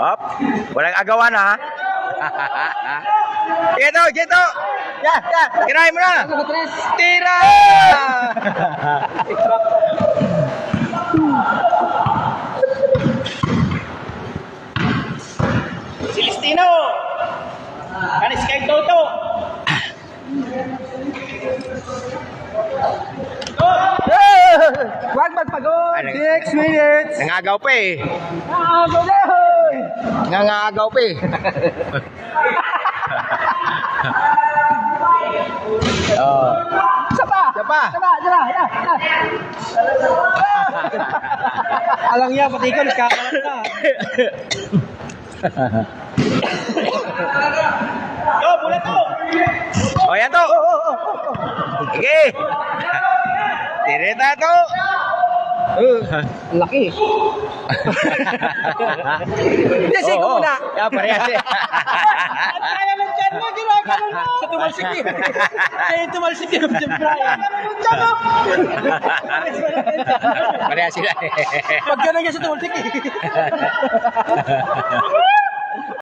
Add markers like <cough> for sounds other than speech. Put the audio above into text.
Hop. Walang agawan ha. <laughs> Jeto, Jeto. Ya, ya. Kirahin mo na. Tira! <laughs> Celestino! Kanis kay Toto! Huwag magpagod. Ano? 6 minutes. Nangagaw pa eh. Go na, hoy. Nangagaw pa eh. <laughs> oh. Isa pa. Isa pa. Isa pa. Isa pa. Alang niya, pati ko, nagkakalat na. Go, bulat to! O yan to. Sige. Tirita to. Ang laki. <laughs> Hindi, sige ko muna. Ya, parehas eh. Kaya ng chan mo, ginagawa mo! Sa tumalsik eh! Kaya tumalsik eh, Jim Brian! Parehas sila eh. Pag niya sa tumalsik eh!